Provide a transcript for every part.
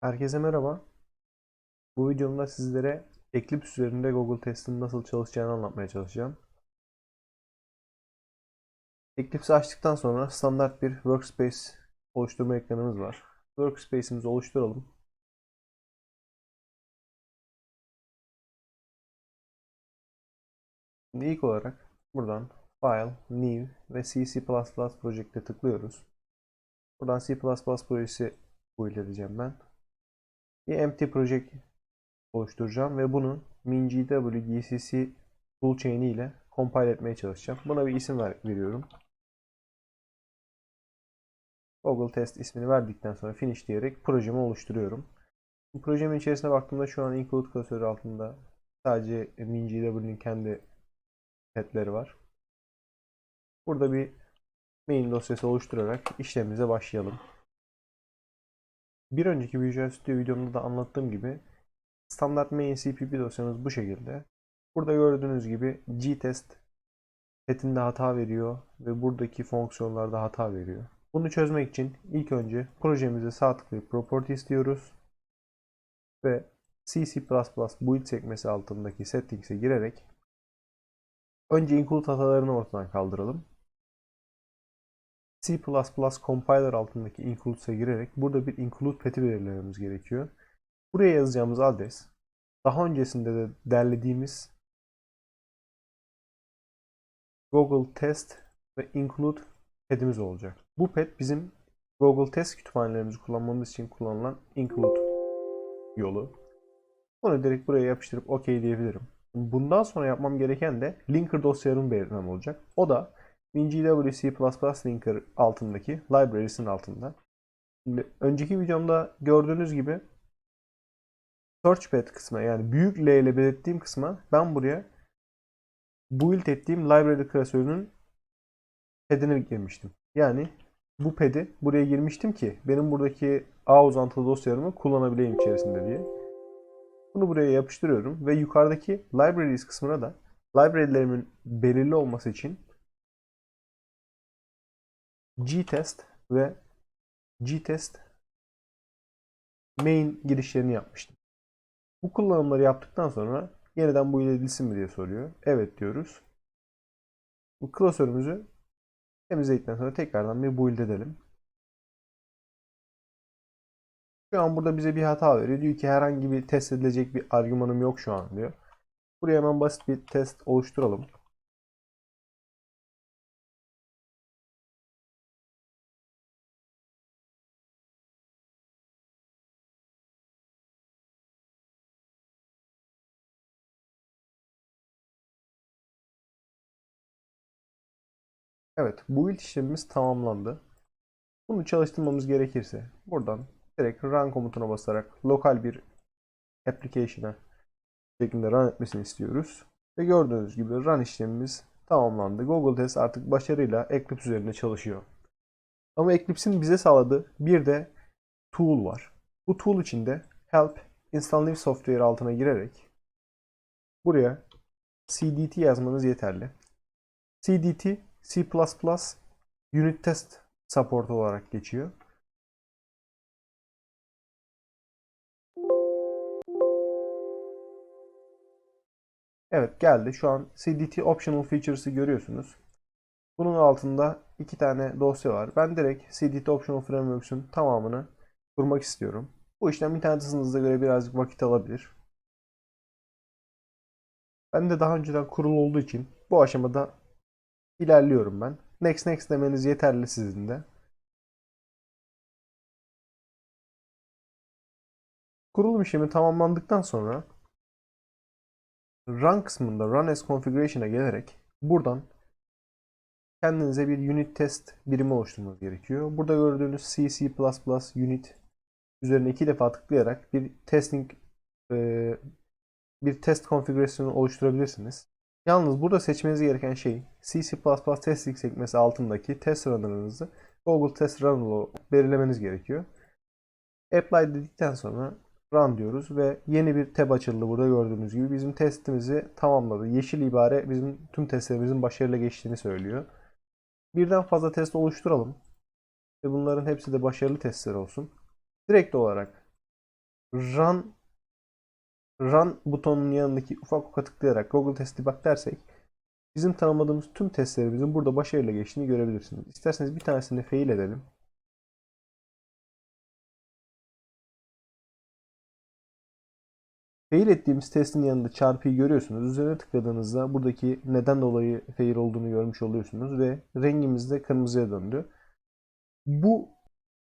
Herkese merhaba. Bu videomda sizlere Eclipse üzerinde Google Test'in nasıl çalışacağını anlatmaya çalışacağım. Eclipse'i açtıktan sonra standart bir workspace oluşturma ekranımız var. Workspace'imizi oluşturalım. Şimdi ilk olarak buradan File, New ve C++ Project'e tıklıyoruz. Buradan C++ projesi build edeceğim ben bir empty project oluşturacağım ve bunu MinGW GCC toolchain ile compile etmeye çalışacağım. Buna bir isim ver, veriyorum. Google Test ismini verdikten sonra finish diyerek projemi oluşturuyorum. Projemin içerisine baktığımda şu an include klasörü altında sadece MinGW'nin kendi petleri var. Burada bir main dosyası oluşturarak işlemimize başlayalım. Bir önceki Visual Studio videomda da anlattığım gibi standart main CPP dosyamız bu şekilde. Burada gördüğünüz gibi gtest petinde hata veriyor ve buradaki fonksiyonlarda hata veriyor. Bunu çözmek için ilk önce projemize sağ tıklayıp property istiyoruz ve C++ build sekmesi altındaki settings'e girerek önce include hatalarını ortadan kaldıralım. C++ compiler altındaki includes'e girerek burada bir include pet'i belirlememiz gerekiyor. Buraya yazacağımız adres daha öncesinde de derlediğimiz Google Test ve include pet'imiz olacak. Bu pet bizim Google Test kütüphanelerimizi kullanmamız için kullanılan include yolu. Onu direkt buraya yapıştırıp OK diyebilirim. Bundan sonra yapmam gereken de linker dosyalarımı belirtmem olacak. O da WinGW C++ linker altındaki library'sinin altında. Şimdi önceki videomda gördüğünüz gibi searchpad kısmı yani büyük L ile belirttiğim kısma ben buraya build ettiğim library klasörünün pad'ini girmiştim. Yani bu pad'i buraya girmiştim ki benim buradaki A uzantılı dosyalarımı kullanabileyim içerisinde diye. Bunu buraya yapıştırıyorum ve yukarıdaki libraries kısmına da library'lerimin belirli olması için gtest ve gtest main girişlerini yapmıştım. Bu kullanımları yaptıktan sonra yeniden bu edilsin mi diye soruyor. Evet diyoruz. Bu klasörümüzü temizledikten sonra tekrardan bir build edelim. Şu an burada bize bir hata veriyor. Diyor ki herhangi bir test edilecek bir argümanım yok şu an diyor. Buraya hemen basit bir test oluşturalım. Evet, bu build işlemimiz tamamlandı. Bunu çalıştırmamız gerekirse buradan direkt run komutuna basarak lokal bir application'a şeklinde run etmesini istiyoruz. Ve gördüğünüz gibi run işlemimiz tamamlandı. Google Test artık başarıyla Eclipse üzerinde çalışıyor. Ama Eclipse'in bize sağladığı bir de tool var. Bu tool içinde help install new software altına girerek buraya cdt yazmanız yeterli. cdt C++ unit test support olarak geçiyor. Evet geldi. Şu an CDT Optional Features'ı görüyorsunuz. Bunun altında iki tane dosya var. Ben direkt CDT Optional Frameworks'ün tamamını kurmak istiyorum. Bu işlem internet hızınıza göre birazcık vakit alabilir. Ben de daha önceden kurulu olduğu için bu aşamada ilerliyorum ben. Next next demeniz yeterli sizin de. Kurulum işlemi tamamlandıktan sonra Run kısmında Run as Configuration'a gelerek buradan kendinize bir unit test birimi oluşturmanız gerekiyor. Burada gördüğünüz C, C++ unit üzerine iki defa tıklayarak bir testing e, bir test konfigürasyonu oluşturabilirsiniz. Yalnız burada seçmeniz gereken şey C, C++ testing sekmesi altındaki test runner'ınızı Google Test Runner belirlemeniz gerekiyor. Apply dedikten sonra run diyoruz ve yeni bir tab açıldı burada gördüğünüz gibi. Bizim testimizi tamamladı. Yeşil ibare bizim tüm testlerimizin başarıyla geçtiğini söylüyor. Birden fazla test oluşturalım. Ve bunların hepsi de başarılı testler olsun. Direkt olarak Run Run butonunun yanındaki ufak ufak tıklayarak Google Test Debug dersek bizim tanımladığımız tüm testlerimizin burada başarıyla geçtiğini görebilirsiniz. İsterseniz bir tanesini fail edelim. Fail ettiğimiz testin yanında çarpıyı görüyorsunuz. Üzerine tıkladığınızda buradaki neden dolayı fail olduğunu görmüş oluyorsunuz ve rengimiz de kırmızıya döndü. Bu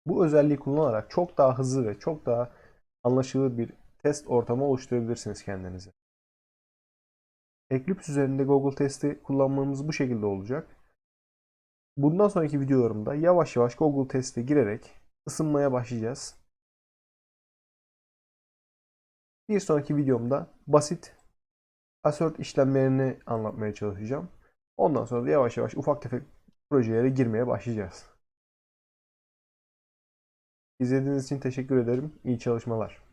bu özelliği kullanarak çok daha hızlı ve çok daha anlaşılır bir test ortamı oluşturabilirsiniz kendinize. Eclipse üzerinde Google Test'i kullanmamız bu şekilde olacak. Bundan sonraki videolarımda yavaş yavaş Google Test'e girerek ısınmaya başlayacağız. Bir sonraki videomda basit assert işlemlerini anlatmaya çalışacağım. Ondan sonra da yavaş yavaş ufak tefek projelere girmeye başlayacağız. İzlediğiniz için teşekkür ederim. İyi çalışmalar.